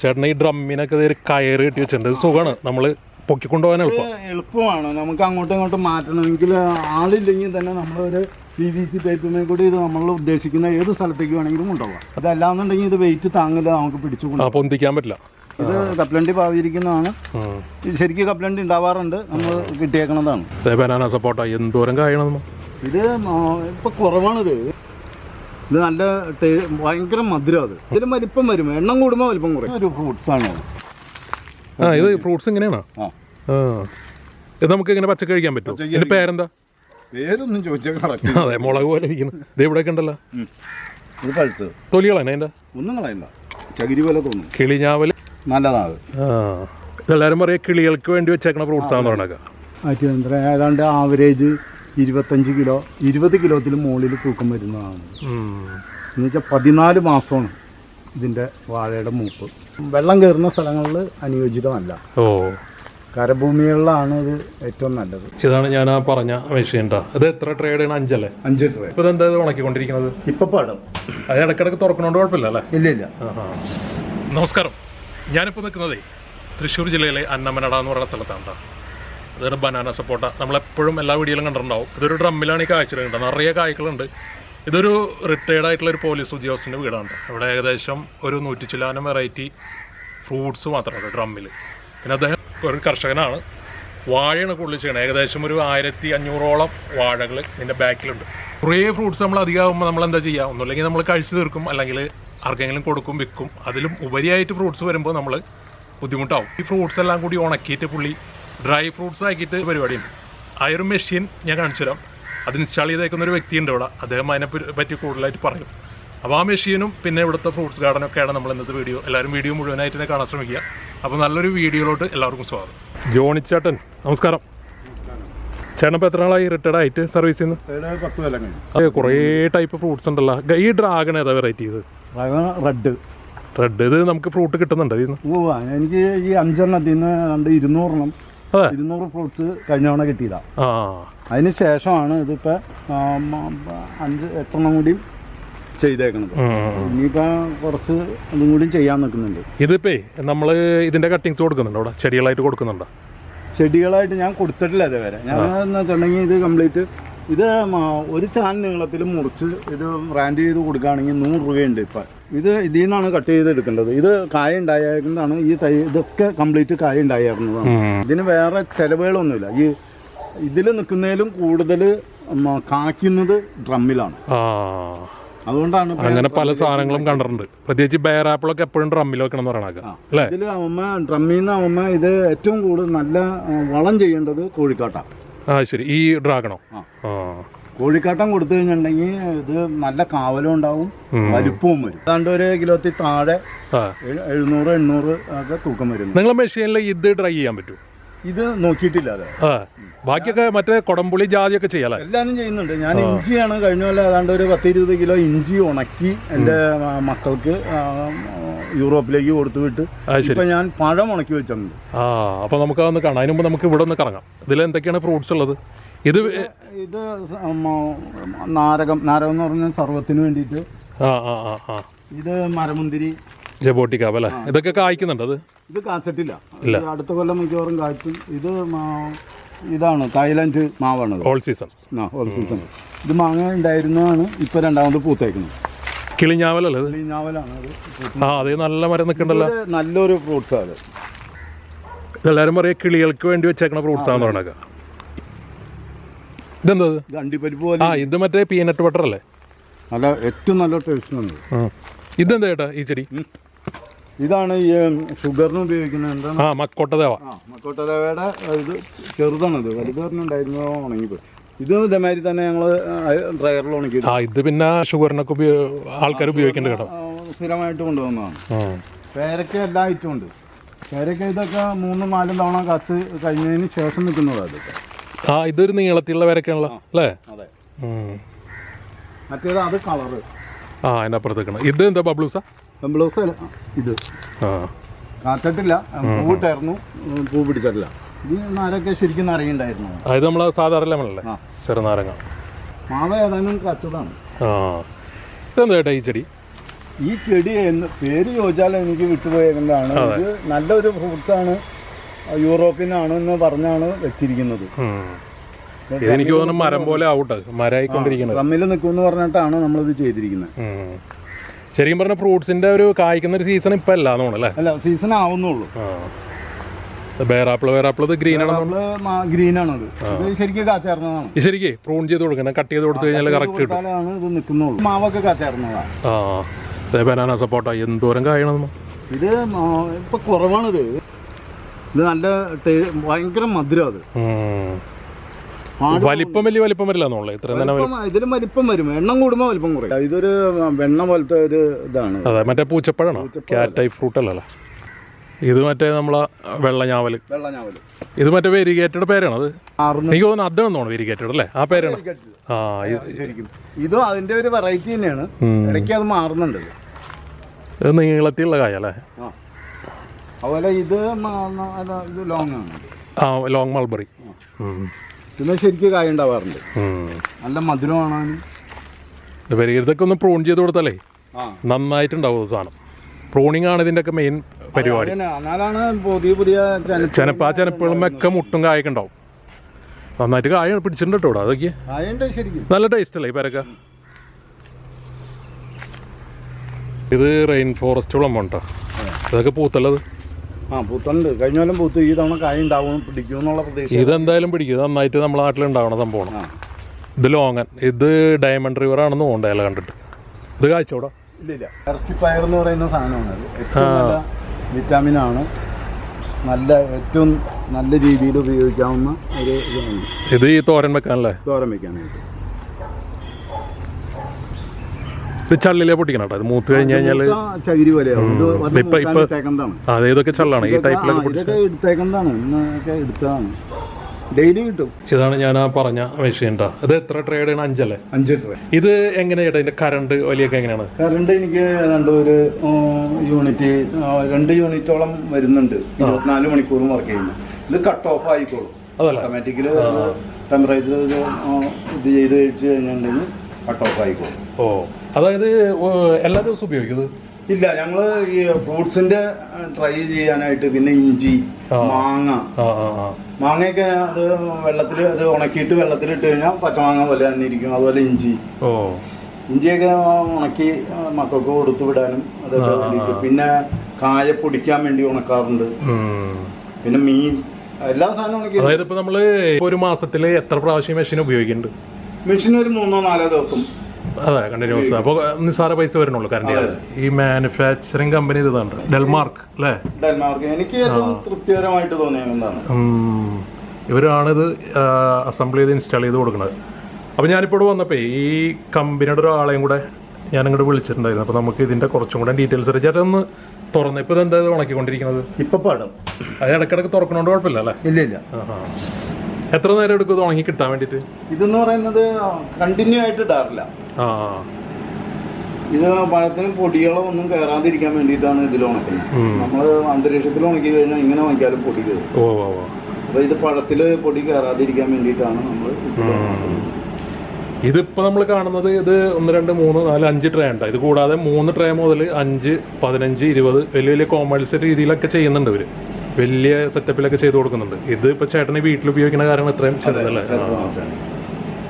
ചേട്ടൻ ഈ ഡ്രമ്മിനൊക്കെ ഒരു കയറ് കെട്ടി വെച്ചിട്ടുണ്ട്. ഇത് സുഖമാണ്. നമ്മൾ പൊക്കിക്കൊണ്ടുപോകാൻ എളുപ്പം. എളുപ്പമാണ്. നമുക്ക് അങ്ങോട്ടും ഇങ്ങോട്ടും മാറ്റണമെങ്കിൽ ആളില്ലെങ്കിൽ തന്നെ നമ്മളൊരു പി വി സി ടൈപ്പിനെ കൂടി ഇത് നമ്മൾ ഉദ്ദേശിക്കുന്ന ഏത് സ്ഥലത്തേക്ക് വേണമെങ്കിലും കൊണ്ടുപോകാം. അതല്ലാന്നുണ്ടെങ്കിൽ ഇത് വെയിറ്റ് താങ്ങില്ല നമുക്ക് പിടിച്ചു കൊണ്ടുപോകാം. പൊന്തിക്കാൻ പറ്റില്ല. ഇത് കപ്ലണ്ടി പാവിരിക്കുന്നതാണ് ഇത് ശരിക്കും കപ്ലണ്ടി ഉണ്ടാവാറുണ്ട്. നമ്മൾ കിട്ടിയേക്കണതാണ്. ബനാന എന്തോരം കായണം ഇത്? ഇപ്പൊ കുറവാണിത്. ഇത് നല്ല ഭയങ്കര മധുരം അത്. ഇതിന് വലിപ്പം വരും. എണ്ണം കൂടുമ്പോൾ വലിപ്പം കുറയും. ഒരു ഫ്രൂട്ട്സ് ആണ്. ഇത്. ആ ഇത് ഫ്രൂട്ട്സ് ഇങ്ങനെയാണോ? ആ. ഇത് നമുക്ക് ഇങ്ങനെ പച്ച കഴിക്കാൻ പറ്റും ഇതിന്റെ പേരെന്താ? പേരൊന്നും ചോദിച്ചാൽ അതെ മുളക് പോലെ ഇരിക്കുന്നു. ഇത് ഉണ്ടല്ലോ ഇത് പഴുത്തത്. തൊലികളാണ് അതിന്റെ? ഒന്നും കളയണ്ട. ചകിരി പോലെ തോന്നും. കിളിഞ്ഞാവൽ നല്ലതാണ്. ആ. പറയാ കിളികൾക്ക് വേണ്ടി വെച്ചേക്കണ ഫ്രൂട്ട്സ് ആണെന്ന് പറഞ്ഞേക്കാം. ഏതാണ്ട് ആവറേജ് ഇരുപത്തഞ്ച് കിലോ ഇരുപത് കിലോത്തിൽ മുകളിൽ തൂക്കം വരുന്നതാണ്. എന്ന് വെച്ചാൽ പതിനാല് മാസമാണ് ഇതിന്റെ വാഴയുടെ മൂപ്പ്. വെള്ളം കയറുന്ന സ്ഥലങ്ങളിൽ അനുയോജിതമല്ല ഓ. കരഭൂമികളിലാണ് ഇത് ഏറ്റവും നല്ലത്. ഇതാണ് ഞാൻ ആ പറഞ്ഞ മെഷീൻ. ഇത് എത്ര ട്രേഡ് ആണ് അഞ്ചല്ലേ? അഞ്ച് ട്രേഡ് ഇപ്പൊ എന്താ ഉണക്കിക്കൊണ്ടിരിക്കുന്നത് ഇപ്പം പാടും. അത് ഇടക്കിടക്ക് തുറക്കണോണ്ട് കുഴപ്പമില്ല അല്ലേ? ഇല്ല ഇല്ല. നമസ്കാരം. ഞാനിപ്പോൾ നിൽക്കുന്നതേ തൃശ്ശൂർ ജില്ലയിലെ അന്നമനട എന്ന് പറയുന്ന സ്ഥലത്താണ് അതൊരു ബനാന സപ്പോട്ട നമ്മളെപ്പോഴും എല്ലാ വീഡിയോയിലും കണ്ടിട്ടുണ്ടാവും. ഇതൊരു ഡ്രമ്മിലാണ് ഈ കാഴ്ച നിറയെ കായ്ക്കളുണ്ട്. ഇതൊരു റിട്ടയർഡ് ആയിട്ടുള്ള ഒരു പോലീസ് ഉദ്യോഗസ്ഥന്റെ വീടാണ്. ഇവിടെ ഏകദേശം ഒരു നൂറ്റി ചില്ലാനം വെറൈറ്റി ഫ്രൂട്ട്സ് മാത്രമാണ് ഡ്രമ്മിൽ പിന്നെ അദ്ദേഹം ഒരു കർഷകനാണ്. വാഴയാണ് കൂടുതൽ ചെയ്യണത് ഏകദേശം ഒരു ആയിരത്തി അഞ്ഞൂറോളം വാഴകൾ ഇതിന്റെ ബാക്കിലുണ്ട്. കുറേ ഫ്രൂട്ട്സ് നമ്മൾ അധികമാകുമ്പോൾ നമ്മൾ എന്താ ചെയ്യുക? ഒന്നുമില്ലെങ്കിൽ നമ്മൾ കഴിച്ചു തീർക്കും. അല്ലെങ്കിൽ ആർക്കെങ്കിലും കൊടുക്കും വിൽക്കും. അതിലും ഉപരിയായിട്ട് ഫ്രൂട്ട്സ് വരുമ്പോൾ നമ്മൾ ബുദ്ധിമുട്ടാവും. ഈ ഫ്രൂട്ട്സ് എല്ലാം കൂടി ഉണക്കിയിട്ട് പുള്ളി ഡ്രൈ ഫ്രൂട്ട്സ് ആക്കിയിട്ട് പരിപാടിയുണ്ട്. ആ ഒരു മെഷീൻ ഞാൻ കാണിച്ചു തരാം അത് ഇൻസ്റ്റാൾ ചെയ്തേക്കുന്ന ഒരു വ്യക്തിയുണ്ട് ഇവിടെ. അദ്ദേഹം അതിനെ പറ്റി- കൂടുതലായിട്ട് പറയും. അപ്പോൾ ആ മെഷീനും പിന്നെ ഇവിടുത്തെ ഫ്രൂട്ട്സ് ഗാർഡനും ഒക്കെയാണ് നമ്മൾ ഇന്നത്തെ വീഡിയോ എല്ലാവരും വീഡിയോ മുഴുവനായിട്ട് തന്നെ കാണാൻ ശ്രമിക്കുക. അപ്പോൾ നല്ലൊരു വീഡിയോയിലോട്ട് എല്ലാവർക്കും സ്വാഗതം. ജോണിച്ചേട്ടൻ നമസ്കാരം. ചേട്ടൻ ഇപ്പോൾ എത്ര നാളായി റിട്ടയർഡ് ആയിട്ട് സർവീസ് ചെയ്യുന്നു? ഇവിടെ പത്ത് കൊല്ലം കഴിഞ്ഞു. അതെ കുറേ ടൈപ്പ് ഫ്രൂട്ട്സ് ഉണ്ടല്ലോ. ഈ ഡ്രാഗൺ ഏതാ വെറൈറ്റി ഇത്? റെഡ് റെഡ് ഇത് നമുക്ക് ഫ്രൂട്ട് കിട്ടുന്നുണ്ട് എനിക്ക് ഈ അഞ്ചെണ്ണത്തിൽ നിന്ന് രണ്ട് ഇരുന്നൂറെണ്ണം. ഇരുന്നൂറ് ഫ്രൂട്ട്സ് കഴിഞ്ഞ തവണ കിട്ടിയതാ. ആ. അതിന് ശേഷമാണ് ഇതിപ്പോ അഞ്ച് എട്ടെണ്ണം കൂടി ചെയ്തേക്കണത്. ഇനിയിപ്പോ കുറച്ച് അതും കൂടി ചെയ്യാൻ നിൽക്കുന്നുണ്ട്. ഇതിപ്പേ നമ്മൾ ഇതിന്റെ കട്ടിങ്സ് കൊടുക്കുന്നുണ്ടോ അവിടെ? ചെടികളായിട്ട് കൊടുക്കുന്നുണ്ടോ? ചെടികളായിട്ട് ഞാൻ കൊടുത്തിട്ടില്ല ഇതുവരെ. ഞാൻ എന്ന് വെച്ചിട്ടുണ്ടെങ്കിൽ ഇത് കംപ്ലീറ്റ് ഇത് ഒരു ചാൻ നീളത്തിൽ മുറിച്ച് ഇത് റാൻഡ് ചെയ്ത് കൊടുക്കുകയാണെങ്കിൽ നൂറ് രൂപയുണ്ട് ഇപ്പം. ഇത് ഇതിൽ നിന്നാണ് കട്ട് ചെയ്ത് എടുക്കേണ്ടത്. ഇത് കായ ഉണ്ടായേക്കുന്നതാണ്. ഈ തൈ ഇതൊക്കെ കംപ്ലീറ്റ് കായ ഉണ്ടായേക്കുന്നതാണ്. ഇതിന് വേറെ ചിലവുകളൊന്നുമില്ല. ഈ ഇതിൽ നിൽക്കുന്നതിലും കൂടുതൽ കായ്ക്കുന്നത് ഡ്രമ്മിലാണ്. അതുകൊണ്ടാണ് അങ്ങനെ പല സാധനങ്ങളും കണ്ടിട്ടുണ്ട്. പ്രത്യേകിച്ച് ബെയർ ആപ്പിളൊക്കെ എപ്പോഴും ഡ്രമ്മിൽ വെക്കണം എന്ന് പറയണ ഇതിൽ അമ്മ ഡ്രമ്മിൽ നിന്ന് അമ്മ ഇത് ഏറ്റവും കൂടുതൽ നല്ല വളം ചെയ്യേണ്ടത് കോഴിക്കാട്ടാണ് ആ ശരി. ഈ ഡ്രാഗണോ ആ. കോഴിക്കാട്ടം കൊടുത്തു കഴിഞ്ഞിട്ടുണ്ടെങ്കിൽ ഇത് നല്ല കാവലും ഉണ്ടാവും. വലുപ്പവും വരും. ഏതാണ്ട് ഒരു കിലോത്തിൽ താഴെ എഴുന്നൂറ് എണ്ണൂറ് ഒക്കെ തൂക്കം വരുന്നു. നിങ്ങളെ മെഷീനിൽ ഇത് ഡ്രൈ ചെയ്യാൻ പറ്റും ഇത് നോക്കിയിട്ടില്ല അതെ. ബാക്കിയൊക്കെ മറ്റേ കൊടംപുളി ജാതിയൊക്കെ ചെയ്യാലോ എല്ലാവരും ചെയ്യുന്നുണ്ട്. ഞാൻ ഇഞ്ചിയാണ് കഴിഞ്ഞ പോലെ ഏതാണ്ട് ഒരു പത്ത് ഇരുപത് കിലോ ഇഞ്ചി ഉണക്കി എന്റെ മക്കൾക്ക് യൂറോപ്പിലേക്ക് കൊടുത്തു വിട്ട് ഇപ്പം ഞാൻ പഴം ഉണക്കി വെച്ചിട്ടുണ്ട്. ആ അപ്പൊ നമുക്ക് അതൊന്ന് കാണാം. അതിന് മുമ്പ് നമുക്ക് ഇവിടെ ഒന്ന് കറങ്ങാം. ഇതിൽ എന്തൊക്കെയാണ് ഫ്രൂട്ട്സ് ഉള്ളത്? ഇത് ഇത് നാരകം നാരകം എന്ന് പറഞ്ഞാൽ സർവത്തിന് വേണ്ടിട്ട് ആ ആ ആ ആ. ഇത് മരമുന്തിരി. ജബോട്ടിക്കാവ് അല്ലേ? ഇതൊക്കെ കായ്ക്കുന്നുണ്ട് അത്? ഇത് കാച്ചിട്ടില്ല. ഇല്ല. അടുത്ത കൊല്ലം മിക്കവാറും കായ്ക്കും. ഇത് ഇതാണ് തായ്ലാൻഡ് മാവാണ് ഹോൾ സീസൺ ആ ഒരു സീസൺ ഇത് മാങ്ങ ഉണ്ടായിരുന്നതാണ് ഇപ്പൊ രണ്ടാമത് പൂത്തേക്കുന്നത്. കിളിഞ്ഞാവലല്ലേ കിളിഞ്ഞാവലാണ് ആ അത് നല്ല മരം നിൽക്കണ്ടല്ലോ. നല്ലൊരു ഫ്രൂട്ട്സ് അത് എല്ലാവരും പറയാം കിളികൾക്ക് വേണ്ടി വെച്ചേക്കണ ഫ്രൂട്ട്സ് ആണെന്ന് പറയണ ഇതെന്താ ഇത്? ഇത് അണ്ടിപ്പരിപ്പ് പോലെ ആ ഇത് മറ്റേ പീനട്ട് ബട്ടർ അല്ലേ? നല്ല ഏറ്റവും നല്ല ടേസ്റ്റ് ഉണ്ട് ആ. ഇതെന്താ ചേട്ടാ ഈ ചെടി? ഇതാണ് ഈ ഷുഗറിന് ഉപയോഗിക്കുന്നത് എന്താണ് ആ മക്കോട്ടദേവ ആ മക്കോട്ടദേവയുടെ ഇത് ചെറുതാണിത് വലുത് പറഞ്ഞുണ്ടായിരുന്നു ഉണങ്ങിപ്പോയി. ഇത് ഇതേമാതിരി തന്നെ ഞങ്ങൾ ഡ്രയറിൽ ഉണക്കി ആ ഇത് പിന്നെ ഷുഗറിനൊക്കെ ആൾക്കാർ ഉപയോഗിക്കേണ്ട കേട്ടോ. സ്ഥിരമായിട്ട് കൊണ്ടുവന്നതാണ്. പേരക്ക എല്ലാ ഐറ്റം ഉണ്ട്. പേരക്ക ഇതൊക്കെ മൂന്നും നാലും തവണ കച്ച് കഴിഞ്ഞതിന് ശേഷം നിൽക്കുന്നതാണ് ഇതൊക്കെ. ആ ഇതൊരു നീളത്തിലുള്ള വരക്കാണല്ലോ അല്ലേ? അതെ. മറ്റേത് അത് കളറ് ആ അതിന്റെ അപ്പുറത്ത് നിൽക്കണം ഇത് എന്താ ബബ്ലൂസാ ഇത്. ആ. പൂവിട്ടായിരുന്നു പൂ പിടിച്ചിട്ടില്ല. ഇത് നാരൊക്കെ ശരിക്കും അറിയണ്ടായിരുന്നു നമ്മൾ സാധാരണ ലെമണല്ലേ? ചെറുനാരങ്ങ മാവ ഏതാനും കച്ചതാണ്. ആ. ഇതെന്താ ചേട്ടാ ഈ ചെടി? ഈ ചെടി എന്ന് പേര് ചോദിച്ചാൽ എനിക്ക് വിട്ടുപോയേക്കുന്നതാണ്. ഇത് നല്ലൊരു ഫ്രൂട്ട്സ് ആണ്. യൂറോപ്പിനാണ് എന്ന് പറഞ്ഞാണ് വെച്ചിരിക്കുന്നത്. എനിക്ക് തോന്നുന്നു മരം പോലെ ആവട്ടെ മരമായിക്കൊണ്ടിരിക്കുന്നത് തമ്മിൽ നിൽക്കുമെന്ന് പറഞ്ഞിട്ടാണ് നമ്മളിത് ചെയ്തിരിക്കുന്നത്. ശരിക്കും പറഞ്ഞ ഫ്രൂട്ട്സിന്റെ ഒരു കായ്ക്കുന്ന ഒരു സീസൺ ഇപ്പൊ അല്ല തോന്നുന്നു അല്ലേ? സീസൺ ആവുന്നുള്ളൂ. ബേറാപ്പിൾ ബേറാപ്പിൾ ഇത് ഗ്രീൻ ആണ് ഗ്രീൻ ആണത്. ഇത് ശരിക്കും കാച്ചേർന്നതാണ് ഇത് ശരിക്കും പ്രൂൺ ചെയ്ത് കൊടുക്കണം കട്ട് ചെയ്ത് കൊടുത്തു കഴിഞ്ഞാൽ കറക്റ്റ് കിട്ടും. കൊടുത്താലാണ് ഇത് നിൽക്കുന്നുള്ളൂ മാവൊക്കെ കാച്ചേർന്നതാണ് ആ. ബനാന എന്തോരം കായണം ഇത് ഇപ്പൊ കുറവാണിത്. ഇത് നല്ല ഭയങ്കര മധുരം അത്. വലിപ്പം വലിയ വലിപ്പം വരില്ല ഇതിലും വലിപ്പം വരും. എണ്ണം കൂടുമ്പോൾ വലിപ്പം കുറയും. ഇതൊരു വെണ്ണ പോലത്തെ ഒരു ഇതാണ്. അതെ മറ്റേ പൂച്ചപ്പഴാണോ? ക്യാറ്റ് ടൈപ്പ് ഫ്രൂട്ട് അല്ലല്ലോ. ഇത് മറ്റേ നമ്മളെ വെള്ളഞ്ഞാവൽ. വെള്ള ഞാവൽ ഇത് മറ്റേ വെരിഗേറ്റഡ് പേരാണ് അത്? എനിക്ക് തോന്നുന്നു അദ്ദേഹം തോന്നുന്നു വെരിഗേറ്റഡ് അല്ലേ? ആ പേരാണ്? ആ ഇത് ശരിക്കും. ഇതും അതിന്റെ ഒരു വെറൈറ്റി തന്നെയാണ്. ഇടയ്ക്ക് അത് മാറുന്നുണ്ട്. ഇത് നീളത്തിലുള്ള കായ അല്ലേ? ആ. അതുപോലെ ഇത് ലോങ് ആണ്. ആ ലോങ് മൾബറി പിന്നെ ശരിക്കും കായ ഉണ്ടാവാറുണ്ട്. നല്ല മധുരമാണ് ഇതൊക്കെ ഒന്ന് പ്രൂൺ ചെയ്ത് കൊടുത്താലേ നന്നായിട്ടുണ്ടാവും സാധനം. പ്രൂണിങ് ആണ് ഇതിന്റെ ഒക്കെ മെയിൻ പരിപാടി. പുതിയ പുതിയ ചെനപ്പ് ആ ചെനപ്പുകളും ഒക്കെ മുട്ടും കായൊക്കെ ഉണ്ടാവും. നന്നായിട്ട് കായ പിടിച്ചിട്ടുണ്ട് കേട്ടോ അതൊക്കെ. നല്ല ടേസ്റ്റ് അല്ലേ ഈ പേരക്ക? ഇത് റെയിൻ ഫോറസ്റ്റ് വിളമ്പോട്ടോ ഇതൊക്കെ പൂത്തല്ലത് ആ പൂത്തുണ്ട്. കഴിഞ്ഞ കൊല്ലം പൂത്ത്. ഈ തവണ കായ ഉണ്ടാവും പിടിക്കും എന്നുള്ള പ്രതീക്ഷ ഇതെന്തായാലും പിടിക്കും. നന്നായിട്ട് നമ്മുടെ നാട്ടിൽ ഉണ്ടാവണം സംഭവം ഇത് ലോങ്ങൻ. ഇത് ഡയമണ്ട് റിവർ ആണെന്ന് തോന്നുന്നുണ്ട് അയാൾ കണ്ടിട്ട്. ഇത് കാഴ്ചയോടാ? ഇല്ല ഇല്ല. ഇറച്ചിപ്പയർ എന്ന് പറയുന്ന സാധനമാണ് ഏറ്റവും നല്ല വിറ്റാമിൻ ആണ്. നല്ല ഏറ്റവും നല്ല രീതിയിൽ ഉപയോഗിക്കാവുന്ന ഒരു ഇതാണ് ഇത് ഈ തോരൻ വെക്കാനല്ലേ? തോരൻ വെക്കാനായിട്ട്. ഇത് ചള്ളിലെ പൊട്ടിക്കണം കേട്ടോ. ഇത് മൂത്ത് കഴിഞ്ഞ് കഴിഞ്ഞാൽ ആ ചകിരി പോലെയാവും ഇത് അത് ഇപ്പൊ- ഇപ്പൊ- ഇട്ടേക്കുന്നതാണ്. അതെ ഇതൊക്കെ ചള്ളാണ്. ഈ ഇതൊക്കെ- ടൈപ്പിലൊക്കെ ആ, പൊടിച്ച് ഇതൊക്കെ എടുത്തേക്കുന്നതാണ് ഇന്നൊക്കെ എടുത്തതാണ്. ഡെയിലി കിട്ടും. ഇതാണ് ഞാൻ ആ പറഞ്ഞ മെഷീൻ കേട്ടോ ഇത് എത്ര ട്രേഡ് ആണ്? അഞ്ചല്ലേ? അഞ്ച് ട്രേ ഇത് എങ്ങനെയാ ചേട്ടാ ഇതിന്റെ കറണ്ട് വലിയൊക്കെ എങ്ങനെയാണ്? കറണ്ട് എനിക്ക് ഏതാണ്ട് ഒരു ഉം, യൂണിറ്റ് ആ, രണ്ട് യൂണിറ്റോളം വരുന്നുണ്ട്. ഇരുപത്തിനാല് മണിക്കൂറും വർക്ക് ചെയ്യുന്നു. ഇത് കട്ട് ഓഫ് ആയിക്കോളും. അതല്ല? ഓട്ടോമാറ്റിക്കലി ടെമ്പറേച്ചർ ഇത് ആ, ഇത് ചെയ്ത് കഴിച്ച് കഴിഞ്ഞിട്ടുണ്ടെങ്കിൽ കട്ട് ഓഫ് ആയിക്കോളും. ഓ. അതായത് എല്ലാ ദിവസവും ഉപയോഗിക്കുന്നത് ഇല്ല ഞങ്ങൾ ഈ ഫ്രൂട്ട്സിന്റെ ട്രൈ ചെയ്യാനായിട്ട് പിന്നെ ഇഞ്ചി മാങ്ങ. മാങ്ങയൊക്കെ അത് വെള്ളത്തിൽ അത് ഉണക്കിയിട്ട് വെള്ളത്തിൽ ഇട്ട് കഴിഞ്ഞാൽ പച്ചമാങ്ങ പോലെ തന്നെ ഇരിക്കും അതുപോലെ ഇഞ്ചി. ഇഞ്ചിയൊക്കെ ഉണക്കി മക്കൾക്ക് കൊടുത്തു വിടാനും അതൊക്കെ വേണ്ടിയിട്ട്. പിന്നെ കായ പൊടിക്കാൻ വേണ്ടി ഉണക്കാറുണ്ട്. പിന്നെ മീൻ എല്ലാ സാധനവും ഉണക്കി അതായത് ഇപ്പൊ നമ്മൾ ഒരു മാസത്തിൽ എത്ര പ്രാവശ്യം മെഷീൻ ഉപയോഗിക്കുന്നുണ്ട്? മെഷീൻ ഒരു മൂന്നോ നാലോ ദിവസം. അതെ കണ്ടിന്യൂസ് അപ്പൊ നിസ്സാര പൈസ വരുന്നുള്ളൂ കറണ്ട് ഈ മാനുഫാക്ചറിങ് കമ്പനി ഇതാണ് ഡെൽമാർക്ക് അല്ലേ ഡെൽമാർക്ക് എനിക്ക് ഏറ്റവും തൃപ്തികരമായിട്ട് തോന്നിയത് എന്താണ്. ഇവരാണിത് അസംബിൾ ചെയ്ത് ഇൻസ്റ്റാൾ ചെയ്ത് കൊടുക്കുന്നത്. അപ്പോൾ ഞാനിപ്പോൾ വന്നപ്പോ വന്നപ്പോൾ ഈ കമ്പനിയുടെ ഒരാളെയും കൂടെ ഞാൻ ഇങ്ങോട്ട് വിളിച്ചിട്ടുണ്ടായിരുന്നു. അപ്പോൾ നമുക്ക് ഇതിന്റെ കുറച്ചും കൂടെ ഡീറ്റെയിൽസ് ചേട്ടൻ ഒന്ന് തുറന്ന്. ഇപ്പോൾ ഇത് ഇത് ഉണക്കിക്കൊണ്ടിരിക്കുന്നത് ഇപ്പൊ പാടും. അത് ഇടക്കിടക്ക് തുറക്കണോണ്ട് കുഴപ്പമില്ല അല്ലേ? ഇല്ല ഇല്ല. എത്ര നേരം എടുക്കും ഉണങ്ങി കിട്ടാൻ വേണ്ടിട്ട് ഇതെന്ന് പറയുന്നത് കണ്ടിന്യൂ ആയിട്ട് ഇടാറില്ല. ആ ഇത് പഴത്തിന് പൊടികളോ ഒന്നും കയറാതിരിക്കാൻ വേണ്ടിയിട്ടാണ് ഇതിൽ ഉണക്കുന്നത്. നമ്മൾ നമ്മൾ അന്തരീക്ഷത്തിൽ ഉണക്കി കഴിഞ്ഞാൽ ഇങ്ങനെ ഉണക്കിയാലും പൊടി കയറും. അപ്പൊ ഇത് പഴത്തിൽ പൊടി കയറാതിരിക്കാൻ വേണ്ടിയിട്ടാണ് നമ്മൾ ഇതിപ്പോ. ഇതിപ്പോൾ നമ്മൾ കാണുന്നത് ഇത് ഒന്ന് രണ്ട് മൂന്ന് നാല് അഞ്ച് ട്രേ ഉണ്ട്? ഇത് കൂടാതെ മൂന്ന് ട്രേ മുതൽ അഞ്ച് പതിനഞ്ച് ഇരുപത് വലിയ വലിയ കോമേഴ്സ് രീതിയിലൊക്കെ ചെയ്യുന്നുണ്ട് ഇവർ വലിയ സെറ്റപ്പിലൊക്കെ ചെയ്ത് കൊടുക്കുന്നുണ്ട്. ഇത് ഇപ്പൊ ചേട്ടനെ വീട്ടിൽ ഉപയോഗിക്കുന്ന കാരണം ഇത്രയും ചെറുതല്ലേ?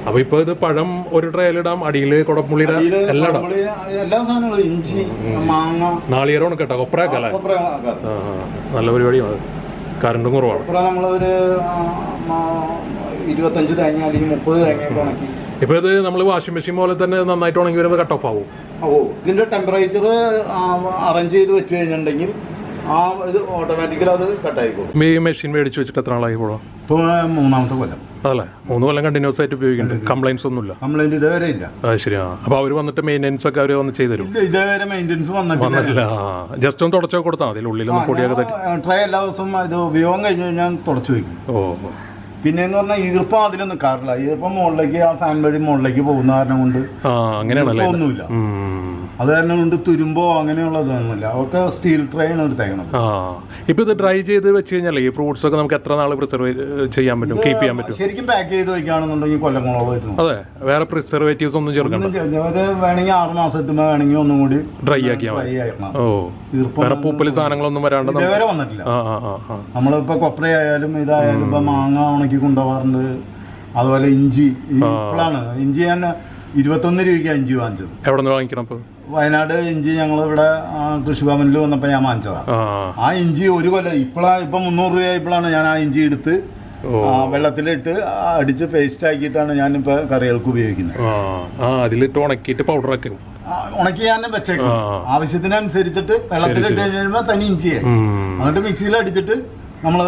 അപ്പൊ ഇപ്പൊ ഇത് പഴം ഒരു ട്രയലിടാം അടിയിൽ കുടപ്പുള്ളിയുടെ എല്ലാം ഇടാം. എല്ലാ സാധനങ്ങളും ഇഞ്ചി മാങ്ങ. നാളികേരം ഉണക്കട്ടോ കൊപ്രയൊക്കെ അല്ലേ? കൊപ്ര ആക്കാറ്. ആ ആ. നല്ല പരിപാടിയാണ്. കറണ്ടും കുറവാണ്. ഇപ്പൊ നമ്മളൊരു ആ, ആ, ഇരുപത്തഞ്ച് തേങ്ങ അല്ലെങ്കിൽ മുപ്പത് തേങ്ങയൊക്കെ ഉണക്കി. ഇപ്പോൾ ഇത് നമ്മൾ വാഷിംഗ് മെഷീൻ പോലെ തന്നെ നന്നായിട്ട് ഉണങ്ങി വരുമ്പോൾ കട്ട് ഓഫ് ആവും. ഓ ഇതിന്റെ ടെമ്പറേച്ചർ അറേഞ്ച് ചെയ്ത് വെച്ച് കഴിഞ്ഞിട്ടുണ്ടെങ്കിൽ ആ ഇത് ഓട്ടോമാറ്റിക്കലി അത് കട്ടായിക്കോളും. ഈ മെഷീൻ മേടിച്ച് വെച്ചിട്ട് എത്ര നാളായി പോകാം ഇപ്പോൾ മൂന്നാമത്തെ കൊല്ലം. അതല്ലേ? മൂന്ന് കൊല്ലം കണ്ടിന്യൂസ് ആയിട്ട് ഉപയോഗിക്കുന്നുണ്ട് കംപ്ലൈൻസ് ഒന്നുമില്ല. കംപ്ലൈന്റ് ഇതേവരെ ഇല്ല. അത് ശരിയാ. അപ്പോൾ അവർ വന്നിട്ട് മെയിന്റെനൻസ് ഒക്കെ അവർ വന്ന് ചെയ്തു തരും ഇല്ല ഇതുവരെ മെയിന്റെനൻസ് വന്നിട്ടില്ല. ജസ്റ്റ് ഒന്ന് തുടച്ചൊക്കെ കൊടുത്താൽ മതി. ഉള്ളിലൊന്ന് പൊടിയൊക്കെ തട്ടി. ട്രൈ എല്ലാ ദിവസവും ഇത് ഉപയോഗം കഴിഞ്ഞ് കഴിഞ്ഞാൽ തുടച്ചു വയ്ക്കും ഓ. പിന്നെ എന്ന് പറഞ്ഞാൽ ഈർപ്പം അതിലൊന്നും കാറില്ല ഈർപ്പം മുകളിലേക്ക് ആ ഫാൻ വഴി മുകളിലേക്ക് പോകുന്ന കാരണം കൊണ്ട് ഒന്നുമില്ല. അത് തന്നെ കൊണ്ട് തുരുമ്പോ അങ്ങനെയുള്ളതൊന്നുമില്ല. ഒക്കെ സ്റ്റീൽ ട്രേ ആണ് എടുത്തേക്കണത്. ആ ഇപ്പൊ ഇത് ഡ്രൈ ചെയ്ത് വെച്ച് കഴിഞ്ഞാൽ ഈ ഫ്രൂട്ട്സ് ഒക്കെ നമുക്ക് എത്ര നാൾ പ്രിസർവ് ചെയ്യാൻ പറ്റും? കീപ്പ് ചെയ്യാൻ പറ്റും? ശരിക്കും പാക്ക് ചെയ്ത് വെക്കുകയാണെന്നുണ്ടെങ്കിൽ കൊല്ലങ്ങളോളം. അതെ വേറെ പ്രിസർവേറ്റീവ്സ് ഒന്നും ഒരു വേണമെങ്കിൽ ആറ് മാസത്തുമ്പോ വേണമെങ്കിൽ ഒന്നും കൂടി ഡ്രൈ ആക്കിയാൽ ഓ വേറെ പൂപ്പലി സാധനങ്ങളൊന്നും വരാണ്ട് ഇതേവരെ വന്നിട്ടില്ല. നമ്മളിപ്പോ കൊപ്ര ആ ആ. കൊപ്രയായാലും ഇതായാലും ഇപ്പൊ മാങ്ങ ഉണക്കി കൊണ്ടുപോകാറുണ്ട്. അതുപോലെ ഇഞ്ചി. ഇപ്പോഴാണ് ഇഞ്ചി ഞാൻ ഇരുപത്തൊന്ന് രൂപയ്ക്ക് ഇഞ്ചി വാങ്ങിച്ചത്. എവിടെ നിന്ന് വാങ്ങിക്കണം അപ്പോൾ വയനാട് ഇഞ്ചി ഞങ്ങൾ ഇവിടെ കൃഷിഭവനിൽ വന്നപ്പോൾ ഞാൻ വാങ്ങിച്ചതാണ് ആ. ഇഞ്ചി ഒരു കൊല്ലം ഇപ്പോഴാ ഇപ്പം മുന്നൂറ് രൂപയായപ്പോഴാണ് ഞാൻ ആ ഇഞ്ചി എടുത്ത് വെള്ളത്തിലിട്ട് അടിച്ച് പേസ്റ്റ് ആക്കിയിട്ടാണ് ഞാനിപ്പോൾ കറികൾക്ക് ഉപയോഗിക്കുന്നത്. അതിലിട്ട് ഉണക്കിയിട്ട് പൗഡർ ആക്കും. ഉണക്കി ഞാൻ വെച്ചേക്കും. ആവശ്യത്തിനനുസരിച്ചിട്ട് വെള്ളത്തിലിട്ട് കഴിയുമ്പോൾ തനി ഇഞ്ചിയെ. എന്നിട്ട് മിക്സിയിൽ അടിച്ചിട്ട് നമ്മൾ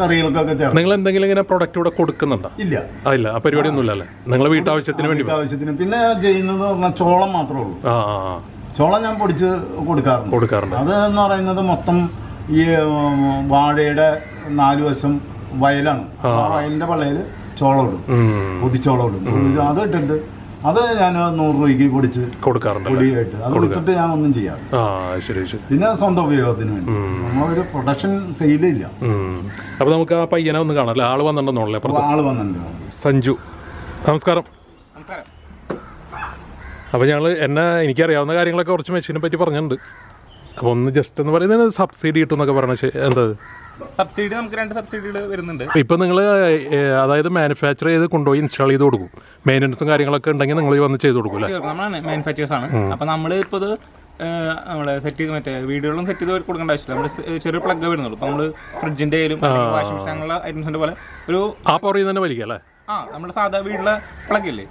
കറികൾക്കൊക്കെ ചേർക്കും. നിങ്ങൾ എന്തെങ്കിലും ഇങ്ങനെ പ്രൊഡക്റ്റ് ഇവിടെ കൊടുക്കുന്നുണ്ടോ? ഇല്ല. ഇല്ല. ആ പരിപാടി ഒന്നും ഇല്ലല്ലേ നിങ്ങൾ വീട്ടാവശ്യത്തിന് വേണ്ടി ആവശ്യത്തിന് പിന്നെ ചെയ്യുന്നത് പറഞ്ഞാൽ ചോളം മാത്രമേ ഉള്ളൂ. ആ ആ ആ. ചോളം ഞാൻ പൊടിച്ച് കൊടുക്കാറുണ്ട്. കൊടുക്കാറുണ്ട്. അത് എന്ന് പറയുന്നത് മൊത്തം ഈ ഉം, വാഴയുടെ നാല് വശം വയലാണ്. ആ. വയലിന്റെ പള്ളയിൽ ചോളം ഇടും. ഉം. പൊതിച്ചോളം ഇടും. അത് ഇട്ടിട്ട് അത് ഞാൻ നൂറ് രൂപയ്ക്ക് പൊടിച്ച് കൊടുക്കാറുണ്ട് പൊടിയായിട്ട്. അത് ഇട്ടിട്ട് ഞാൻ ഒന്നും ചെയ്യാറ് ആ ശരി ശരി. പിന്നെ സ്വന്തം ഉപയോഗത്തിന് വേണ്ടി. നമ്മളൊരു പ്രൊഡക്ഷൻ സെയിലില്ല ഇല്ല. അപ്പൊ നമുക്ക് ആ പയ്യനെ ഒന്ന് കാണാം ആൾ വന്നിട്ടുണ്ടോ അപ്പുറത്ത്? ആൾ വന്നിട്ടുണ്ട് സഞ്ജു. നമസ്കാരം. അപ്പോൾ ഞങ്ങൾ എന്നെ എനിക്കറിയാവുന്ന കാര്യങ്ങളൊക്കെ കുറച്ച് മെഷീനെ പറ്റി പറഞ്ഞിട്ടുണ്ട്. അപ്പോൾ ഒന്ന് ജസ്റ്റ് എന്ന് പറയുന്നത് സബ്സിഡി കിട്ടും എന്നൊക്കെ പറഞ്ഞ എന്താ സബ്സിഡി നമുക്ക് രണ്ട് സബ്സിഡികൾ വരുന്നുണ്ട്. ഇപ്പം നിങ്ങൾ അതായത് മാനുഫാക്ചർ ചെയ്ത് കൊണ്ടുപോയി ഇൻസ്റ്റാൾ ചെയ്ത് കൊടുക്കും. മെയിന്റനൻസും കാര്യങ്ങളൊക്കെ ഉണ്ടെങ്കിൽ നിങ്ങൾ വന്ന് ചെയ്ത് കൊടുക്കും അല്ലേ? നമ്മളാണ് മാനുഫാക്ചേഴ്സ് ആണ്. അപ്പം നമ്മൾ ഇപ്പോൾ ഇത് നമ്മളെ സെറ്റ് ചെയ്ത് മറ്റേ വീടുകളും സെറ്റ് ചെയ്ത് കൊടുക്കേണ്ട ആവശ്യമില്ല. നമ്മൾ ചെറിയ പ്ലഗ് വരുന്നുള്ളൂ. അപ്പം നമ്മൾ ഫ്രിഡ്ജിന്റെ ആയാലും വാഷിംഗ് മെഷീൻ അങ്ങനെയുള്ള ഐറ്റംസിന്റെ പോലെ ഒരു ആ പുറയിൽ തന്നെ വലിക്കുക അല്ലേ? ആ നമ്മുടെ സാധാ വീട്ടിലെ പ്ലഗ് ഇല്ലേ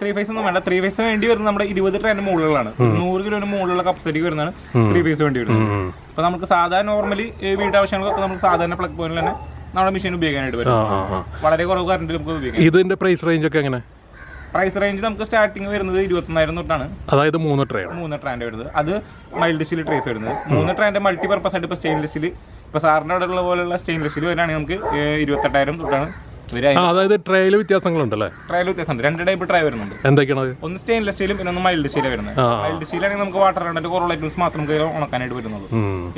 ത്രീ ഫേസ് ഒന്നും വേണ്ട. ത്രീ ഫേസ് വേണ്ടി വരുന്നത് നമ്മുടെ ഇരുപത് ട്രെയിന്റെ മുകളിലാണ്. നൂറ് കിലോന് മുകളിലുള്ള കപ്പാസിറ്റി വരുന്നതാണ് ത്രീ ഫേസ് വേണ്ടി വരുന്നത്. അപ്പൊ നമുക്ക് സാധാരണ നോർമലി വീട്ടാവശ്യങ്ങൾക്കൊക്കെ നമുക്ക് സാധാരണ പ്ലഗ് പോയിന്റിൽ തന്നെ നമ്മുടെ മെഷീൻ ഉപയോഗിക്കാനായിട്ട് വരും വളരെ കുറവ് കറണ്ട് നമുക്ക് ഉപയോഗിക്കാം. ഇതിന്റെ പ്രൈസ് റേഞ്ച് ഒക്കെ എങ്ങനെ? പ്രൈസ് റേഞ്ച് നമുക്ക് സ്റ്റാർട്ടിങ് വരുന്നത് ഇരുപത്തൊന്നായിരം തൊട്ടാണ്. അതായത് മൂന്ന് ട്രേ മൂന്ന് ട്രാൻഡ് വരുന്നത്. അത് മൈൽഡ് സ്റ്റീൽ ട്രേസ് വരുന്നത്. മൂന്ന് ട്രാൻഡ് മൾട്ടി പർപ്പസ് ആയിട്ട് ഇപ്പോൾ സ്റ്റെയിൻലെസ് സ്റ്റീൽ ഇപ്പോൾ സാറിന്റെ അവിടെ ഉള്ള പോലുള്ള സ്റ്റെയിൻലെസ് സ്റ്റീൽ വരാണെങ്കിൽ നമുക്ക് ഇരുപത്തെട്ടായിരം തൊട്ടാണ്. അതായത് ട്രേയിൽ വ്യത്യാസങ്ങളുണ്ടല്ലേ? ട്രയൽ വ്യത്യാസമുണ്ട്. രണ്ട് ടൈപ്പ് ട്രൈ വരുന്നുണ്ട്. എന്തൊക്കെയാണ് ഒന്ന് സ്റ്റെയിൻലെസ് സ്റ്റീലും പിന്നെ ഒന്ന് മൈൽഡ് സ്റ്റീലും വരുന്നത്. മൈൽഡ് സ്റ്റീലാണെങ്കിൽ നമുക്ക് വാട്ടർ കണ്ടന്റ് കുറവുള്ള ഐറ്റംസ് മാത്രം നമുക്ക് ഉണക്കാനായിട്ട് വരുന്നത്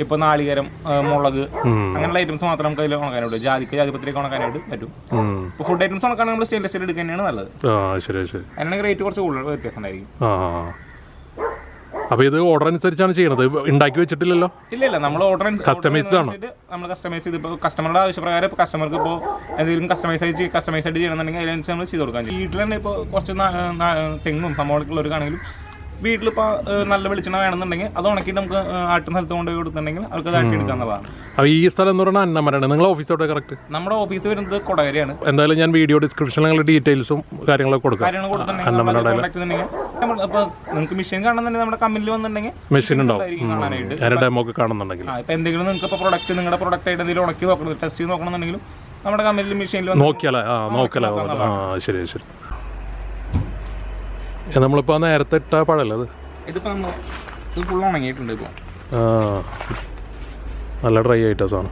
ഇപ്പൊ നാളികരം മുളക്. അങ്ങനെയുള്ള ഐറ്റംസ് മാത്രം നമുക്ക് അതിൽ ഉണക്കാനായിട്ട് പറ്റും. ജാതിക്ക് ജാതിപത്രിക്ക് ഉണക്കാനായിട്ട് പറ്റും. ഇപ്പൊ ഫുഡ് ഐറ്റംസ് ഉണക്കാണെങ്കിൽ നമ്മൾ സ്റ്റെയിൻലെസ് സ്റ്റീൽ എടുക്കുന്നതാണ് നല്ലത്. അതിനാണെങ്കിൽ റേറ്റ് കുറച്ച് കൂടുതൽ വ്യത്യാസം ഉണ്ടായിരിക്കും. അപ്പോൾ ഇത് ഓർഡർ അനുസരിച്ചാണ് ചെയ്യുന്നത് ഉണ്ടാക്കി വെച്ചിട്ടില്ലല്ലോ? ഇല്ല ഇല്ല നമ്മൾ ഓർഡർ കസ്റ്റമൈസ്ഡ് ആണ് നമ്മൾ കസ്റ്റമൈസ് ചെയ്ത് ഇപ്പോൾ കസ്റ്റമറുടെ ആവശ്യപ്രകാരം ഇപ്പോൾ കസ്റ്റമർക്ക് ഇപ്പോൾ എന്തെങ്കിലും കസ്റ്റമൈസ് ആയിട്ട് കസ്റ്റമൈസ് ആയിട്ട് ചെയ്യണമെന്നുണ്ടെങ്കിൽ അതിനനുസരിച്ച് നമ്മൾ ചെയ്ത് കൊടുക്കാൻ വീട്ടിൽ തന്നെ ഇപ്പോൾ കുറച്ച് തെങ്ങും സംഭവങ്ങളൊക്കെ ഉള്ളവർക്കാണെങ്കിലും വീട്ടിലിപ്പോൾ നല്ല വെളിച്ചെണ്ണ വേണമെന്നുണ്ടെങ്കിൽ അത് ഉണക്കിട്ട് നമുക്ക് ആട്ടുന്ന സ്ഥലത്ത് കൊണ്ടുപോയി കൊടുത്തിട്ടുണ്ടെങ്കിൽ അവർക്ക് അത് ആട്ടിയെടുക്കാവുന്നതാണ് അപ്പോൾ ഈ സ്ഥലം എന്ന് പറഞ്ഞാൽ അന്നമരാണ്. നിങ്ങൾ ഓഫീസോടെ കറക്റ്റ് നമ്മുടെ ഓഫീസ് വരുന്നത് കൊടകരയാണ്. എന്തായാലും ഞാൻ വീഡിയോ ഡിസ്ക്രിപ്ഷനിൽ ഡീറ്റെയിൽസും കാര്യങ്ങളൊക്കെ കൊടുക്കാം. കാര്യങ്ങൾ കൊടുത്തിട്ടുണ്ടെങ്കിൽ ഇപ്പോൾ നിങ്ങൾക്ക് മെഷീൻ കാണുന്നുണ്ടെങ്കിൽ നമ്മുടെ കമ്പനിയിൽ വന്നിട്ടുണ്ടെങ്കിൽ മെഷീൻ ഉണ്ടാവും. കാണാനായിട്ട്. ഞാൻ ഡെമോ ഒക്കെ കാണുന്നുണ്ടെങ്കിൽ. ഇപ്പം എന്തെങ്കിലും നിങ്ങൾക്ക് ഇപ്പോൾ പ്രൊഡക്റ്റ് നിങ്ങളുടെ പ്രൊഡക്റ്റ് ആയിട്ട് എന്തെങ്കിലും ഉണക്കി നോക്കണം ടെസ്റ്റ് ചെയ്ത് നോക്കണമെന്നുണ്ടെങ്കിലും നമ്മുടെ കമ്പനിയിൽ മെഷീനിൽ നോക്കിയാലോ? ആ നോക്കലേ ആ ശരി ശരി. നമ്മളിപ്പോൾ നേരത്തെ ഇട്ട പഴല്ലത് ഇതിപ്പോൾ നമ്മൾ ഇത് ഫുൾ ഉണങ്ങിയിട്ടുണ്ട് ഇപ്പോൾ ആ നല്ല ഡ്രൈ ആയിട്ടാണ്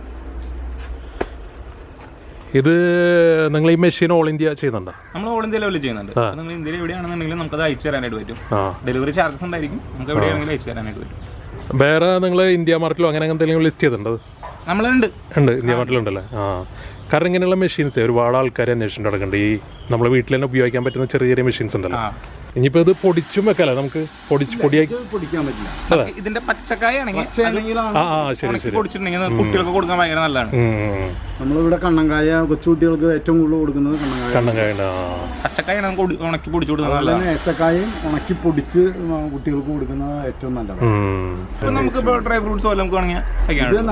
ഇത് നിങ്ങൾ ഈ മെഷീൻ ഓൾ ഇന്ത്യ ചെയ്യുന്നുണ്ടോ? നമ്മൾ ഓൾ ഇന്ത്യ ലെവലിൽ ചെയ്യുന്നുണ്ട്. നിങ്ങൾ ഇന്ത്യയിൽ എവിടെയാണെന്നുണ്ടെങ്കിലും നമുക്ക് അത് അയച്ചു തരാനായിട്ട് പറ്റും. ഡെലിവറി ചാർജസ് ഉണ്ടായിരിക്കും നമുക്ക് എവിടെയാണെങ്കിലും അയച്ചു തരാനായിട്ട് പറ്റും. വേറെ നിങ്ങൾ ഇന്ത്യ മാർട്ടിലോ അങ്ങനെ എന്തെങ്കിലും ലിസ്റ്റ് ചെയ്തിട്ടുണ്ടോ നമ്മളുണ്ട്. ഉണ്ട്. ഇന്ത്യ മാർട്ടിലുണ്ടല്ലേ ആ. കാരണം ഇങ്ങനെയുള്ള മെഷീൻസ് ഒരുപാട് ആൾക്കാർ അന്വേഷിച്ചിട്ട് നടക്കുന്നുണ്ട് ഈ നമ്മൾ വീട്ടിൽ തന്നെ ഉപയോഗിക്കാൻ പറ്റുന്ന ചെറിയ ചെറിയ മെഷീൻസ് ഉണ്ടല്ലോ. ആ ഇനിയിപ്പോൾ ഇത് പൊടിച്ചും വെക്കാല്ലേ നമുക്ക് പൊടിച്ച് പൊടിയാക്കി പൊടിക്കാൻ പറ്റില്ല. ഇതിന്റെ പച്ചക്കായ ആണെങ്കിൽ പച്ചയാണെങ്കിലാണ് ആ ആ ശരി ശരി. പൊടിച്ചിട്ടുണ്ടെങ്കിൽ കുട്ടികൾക്ക് കൊടുക്കാൻ ഭയങ്കര നല്ലതാണ്. നമ്മളിവിടെ കണ്ണങ്കായ കൊച്ചുകുട്ടികൾക്ക് ഏറ്റവും കൂടുതൽ കൊടുക്കുന്നത് കണ്ണങ്കായ. നമുക്ക് ഉണക്കി പൊടിച്ചു കൊടുക്കുന്നത് ഏത്തക്കായും ഉണക്കി പൊടിച്ച് കുട്ടികൾക്ക് കൊടുക്കുന്നത് ഏറ്റവും നല്ലതാണ്. നമുക്ക് ഡ്രൈ ഫ്രൂട്ട്സ് പോലെ നമുക്ക് വേണമെങ്കിൽ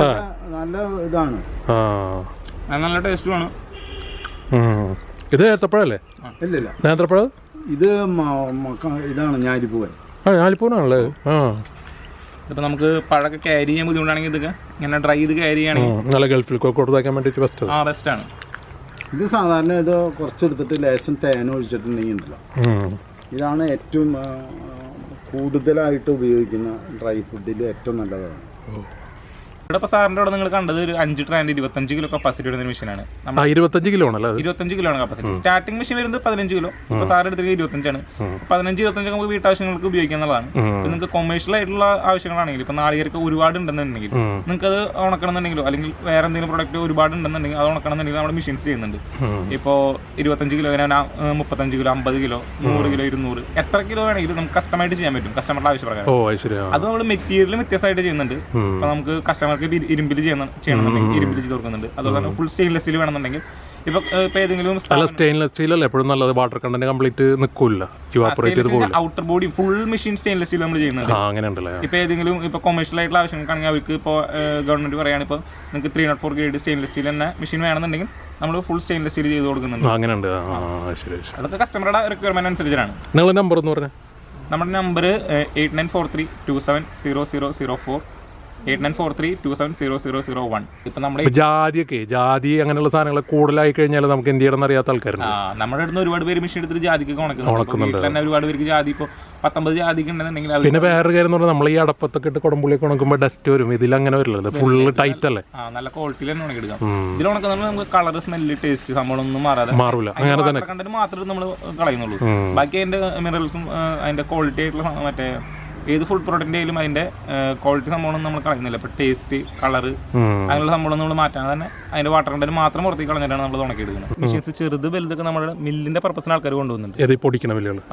നല്ല ഇതാണ്. ആ. നല്ല ടേസ്റ്റുമാണ് ആണ് ഇത് ഏത്തപ്പഴല്ലേ? ഇല്ലില്ല. നേന്ത്രപ്പഴം ഇത് ഇതാണ് ഞാലിപ്പൂവൻ. ആ ഞാലിപ്പൂവനാണല്ലേ? ആ. ഇതിപ്പോൾ നമുക്ക് പഴമൊക്കെ ക്യാരി ചെയ്യാൻ ബുദ്ധിമുട്ടാണെങ്കിൽ ഇതൊക്കെ ഇങ്ങനെ ഡ്രൈ ചെയ്ത് ക്യാരി ചെയ്യുകയാണെങ്കിൽ നല്ല നല്ല ഗൾഫിലേക്കൊക്കെ വയ്ക്കാൻ വേണ്ടിയിട്ട് ബെസ്റ്റ് ആ ബെസ്റ്റ് ആണ്. ഇത് സാധാരണ ഇത് കുറച്ചെടുത്തിട്ട് ലേശം തേൻ ഒഴിച്ചിട്ടുണ്ടെങ്കിൽ ഉണ്ടല്ലോ ഇതാണ് ഏറ്റവും കൂടുതലായിട്ട് ഉപയോഗിക്കുന്ന ഡ്രൈ ഫുഡിൽ ഏറ്റവും നല്ലതാണ്. ഇവിടെ ഇപ്പോൾ സാറിന്റെ അവിടെ നിങ്ങൾ കണ്ടത് ഒരു അഞ്ച് ട്രാൻഡ് ഇരുപത്തഞ്ച് കിലോ കപ്പാസിറ്റി വരുന്ന മെഷീനാണ് നമ്മൾ ആ ഇരുപത്തഞ്ച് കിലോ ആണല്ലോ ഇരുപത്തഞ്ച് കിലോ ആണ് കപ്പാസിറ്റി സ്റ്റാർട്ടിംഗ് മെഷീൻ വരുന്നത് പതിനഞ്ച് കിലോ. ഇപ്പോൾ സാർ എടുത്തിരിക്കുന്നത് ഇരുപത്തഞ്ചാണ് പതിനഞ്ച് ഇരുപത്തഞ്ച് നമുക്ക് വീട്ടാവശ്യങ്ങൾക്ക് ഉപയോഗിക്കാന്നുള്ളതാണ്. ഇപ്പൊ നിങ്ങൾക്ക് കൊമേഴ്ഷ്യൽ ആയിട്ടുള്ള ആവശ്യങ്ങളാണെങ്കിൽ ഇപ്പൊ നാളികേരൊക്കെ ഒരുപാട് ഉണ്ടെന്നുണ്ടെങ്കിൽ നിങ്ങൾക്ക് അത് ഉണക്കണമെന്നുണ്ടെങ്കിലോ അല്ലെങ്കിൽ വേറെ എന്തെങ്കിലും പ്രൊഡക്റ്റ് ഒരുപാട് ഉണ്ടെന്നുണ്ടെങ്കിൽ അത് ഉണക്കണമെന്നുണ്ടെങ്കിൽ നമ്മുടെ മെഷീൻസ് ചെയ്യുന്നുണ്ട്. ഇപ്പോ ഇപ്പോൾ ഇരുപത്തഞ്ച് കിലോ മുപ്പത്തഞ്ച് കിലോ അമ്പത് കിലോ നൂറ് കിലോ ഇരുന്നൂറ് എത്ര കിലോ വേണമെങ്കിലും നമുക്ക് കസ്റ്റമായിട്ട് ചെയ്യാൻ പറ്റും. കസ്റ്റമറുടെ ആവശ്യപ്രകാരം. അത് നമ്മൾ മെറ്റീരിയൽ വ്യത്യസ്തമായിട്ട് ചെയ്യുന്നുണ്ട്. അപ്പോൾ നമുക്ക് കസ്റ്റമർക്ക് ഇരുമ്പിൽ ചെയ്യണം ചെയ്യണമെന്നുണ്ടെങ്കിൽ ഇരുമ്പിൽ ചെയ്ത് കൊടുക്കുന്നുണ്ട്. അതുപോലെ തന്നെ ഫുൾ സ്റ്റെയിൻലെസ് സ്റ്റീൽ വേണമെന്നുണ്ടെങ്കിൽ ഇപ്പൊ ഇപ്പൊ ഏതെങ്കിലും അല്ല സ്റ്റെയിൻലെസ് സ്റ്റീൽ അല്ലേ എപ്പോഴും നല്ലത്. വാട്ടർ കണ്ടന്റ് കംപ്ലീറ്റ് നിൽക്കില്ല outer body full machine stainless steel നമ്മൾ ചെയ്യുന്നുണ്ട്. ആ അങ്ങനെ ഉണ്ടല്ലേ ഇപ്പൊ ഏതെങ്കിലും ഇപ്പൊ കൊമേഴ്ഷ്യൽ ആയിട്ടുള്ള ആവശ്യങ്ങൾക്കാണെങ്കിൽ അവർക്ക് ഇപ്പോൾ ഗവൺമെന്റ് പറയാണ് ഇപ്പോൾ നിങ്ങൾക്ക് three nought four grade stainless steel തന്നെ മെഷീൻ വേണമെന്നുണ്ടെങ്കിൽ നമ്മൾ ഫുൾ സ്റ്റെയിൻലെസ് സ്റ്റീൽ ചെയ്ത് കൊടുക്കുന്നുണ്ട്. അങ്ങനെ ഉണ്ട് ശരി അതൊക്കെ കസ്റ്റമറുടെ റിക്വയർമെന്റ് അനുസരിച്ചാണ് നിങ്ങളുടെ നമ്പർ എന്ന് പറഞ്ഞാൽ നമ്മുടെ number eight nine four three two seven zero zero zero four eight nine four three two seven zero zero zero one. ഇപ്പം നമ്മുടെ ജാതിയൊക്കെ ജാതി അങ്ങനെയുള്ള സാധനങ്ങൾ കൂടുതലായി കഴിഞ്ഞാൽ നമുക്ക് എന്ത് ചെയ്യണം അറിയാത്ത ആൾക്കാരുണ്ട്. നമ്മുടെ അടുത്ത് ഒരുപാട് പേര് മെഷീൻ എടുത്തിട്ട് ജാതിക്കൊക്കെ ഉണക്കുന്നുണ്ട്. തന്നെ ഒരുപാട് പേർക്ക് ജാതി ഇപ്പോൾ പത്തൊമ്പത് ജാതിക്ക് ഉണ്ടെന്നുണ്ടെങ്കിൽ പിന്നെ വേറൊരു കാര്യം എന്ന് പറഞ്ഞാൽ നമ്മൾ ഈ അടപ്പത്തൊക്കെ ഇട്ട് കുടമ്പുള്ളിയൊക്കെ ഉണക്കുമ്പോൾ ഡസ്റ്റ് വരും. ഇതിൽ അങ്ങനെ വരില്ല. ഫുള്ള് ടൈറ്റ് അല്ലേ? ആ നല്ല ക്വാളിറ്റിയിൽ തന്നെ ഉണക്കിയെടുക്കാം. ഇതിൽ ഉണക്കുന്നുണ്ടെങ്കിൽ നമുക്ക് കളർ സ്മെല്ല് ടേസ്റ്റ് സംഭവമൊന്നും മാറാതെ മാറില്ല അങ്ങനെ തന്നെ. കണ്ടിട്ട് മാത്രമേ നമ്മൾ കളയുന്നുള്ളൂ. ബാക്കി അതിന്റെ മിനറൽസും അതിന്റെ ക്വാളിറ്റി ആയിട്ടുള്ള മറ്റേ ഏത് ഫുഡ് പ്രോഡക്റ്റിന്റെ ആയാലും അതിന്റെ ക്വാളിറ്റി സംഭവം നമ്മൾ കളയുന്നില്ല. ഇപ്പൊ ടേസ്റ്റ് കളർ അങ്ങനെയുള്ള സംഭവം നമ്മൾ മാറ്റാൻ തന്നെ അതിന്റെ വാട്ടർ കണ്ടന്റ് മാത്രം പുറത്തേക്ക് കളഞ്ഞിട്ടാണ് നമ്മൾ ഉണക്കിയെടുക്കുന്നത്. മെഷീൻസ് ചെറുത് വലുതൊക്കെ നമ്മുടെ മില്ലിന്റെ പർപ്പസിന് ആൾക്കാർ കൊണ്ടുവന്നിട്ടുണ്ട്.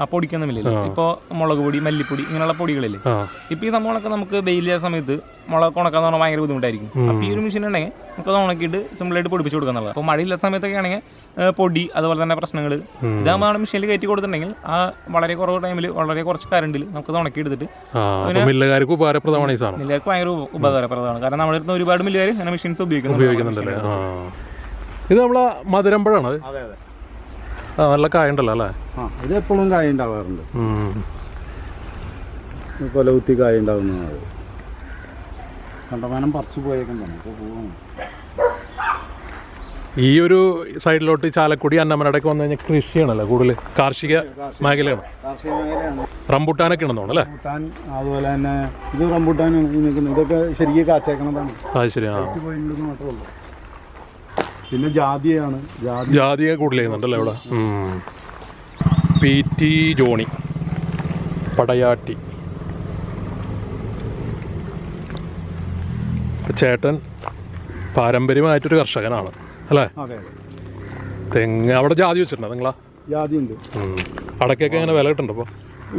ആ പൊടിക്കുന്ന മില്ലില്ല ഇപ്പോൾ മുളക് പൊടി മല്ലിപ്പൊടി ഇങ്ങനെയുള്ള പൊടികളില്ലേ? ആ. ഇപ്പൊ ഈ സംഭവങ്ങളൊക്കെ നമുക്ക് ചെയ്യുന്ന സമയത്ത് മുളക് ഉണക്കാന്ന് പറഞ്ഞാൽ ഭയങ്കര ബുദ്ധിമുട്ടായിരിക്കും. അപ്പോൾ ഈ ഒരു മെഷീൻ ഉണ്ടെങ്കിൽ നമുക്ക് അത് ഉണക്കിയിട്ട് സിമ്പിളായിട്ട് പൊടിപ്പിച്ച് കൊടുക്കാന്നുള്ളത് അപ്പോൾ മഴയില്ലാത്ത സമയത്തൊക്കെ ആണെങ്കിൽ പൊടി അതുപോലെ തന്നെ പ്രശ്നങ്ങൾ ഇതാകുമ്പോൾ നമ്മുടെ മെഷീനിൽ കയറ്റി കൊടുത്തിട്ടുണ്ടെങ്കിൽ ആ വളരെ കുറവ് ടൈമിൽ വളരെ കുറച്ച് കറണ്ടിൽ നമുക്ക് ഉണക്കി എടുത്തിട്ട് അപ്പൊ മില്ലുകാർക്ക് ഉപകാരപ്രദമാണ് ഈ സാധനം. മില്ലുകാർക്ക് ഭയങ്കര ഉപകാരപ്രദമാണ്. കാരണം നമ്മുടെ അടുത്ത് ഒരുപാട് മില്ലുകാർ അങ്ങനെ മെഷീൻസ് ഉപയോഗിക്കുന്നുണ്ട്. ഉപയോഗിക്കുന്നുണ്ടല്ലേ? ഇത് നമ്മളെ മധുരമ്പഴാണ് അത്? അതെ അതെ. ആ നല്ല കായുണ്ടല്ലോ അല്ലേ? ആ ഇത് എപ്പോഴും കായ ഉണ്ടാവാറുണ്ട് കൊല കൊലകുത്തി കായ ഉണ്ടാവുന്നതാണ് കണ്ടമാനം പറിച്ചു പോയേക്കുന്നതാണ് ഇപ്പോൾ പോവാണ്. ഈ ഒരു സൈഡിലോട്ട് ചാലക്കുടി അന്നമനടക്ക് വന്നു കഴിഞ്ഞാൽ കൃഷിയാണല്ലോ കൂടുതൽ കാർഷിക മേഖലയാണ്. കാർഷിക മേഖലയാണ്. റംബുട്ടാനൊക്കെ ഉണ്ടെന്ന് തോന്നുന്നു അല്ലേ? റംബൂട്ടാൻ അതുപോലെ തന്നെ ഇത് റംബുട്ടാനാണ് ഈ നിൽക്കുന്നത്. ഇതൊക്കെ ശരിക്കും കാച്ചേക്കണതാണ്. അത് ശരിയാണ് പോയിട്ടുണ്ടെന്ന് പിന്നെ ജാതിയാണ്. ജാതി ജാതിയെ കൂടുതൽ ചെയ്യുന്നുണ്ടല്ലേ ഇവിടെ? P T Johnny Padayatti. ചേട്ടൻ പാരമ്പര്യമായിട്ടൊരു കർഷകനാണ് അല്ലേ? തെങ്ങ് അവിടെ ജാതി വെച്ചിട്ടുണ്ടോ നിങ്ങളാ? ജാതി ഉണ്ട് ഉം. എങ്ങനെ വില കിട്ടുന്നുണ്ട് അപ്പോൾ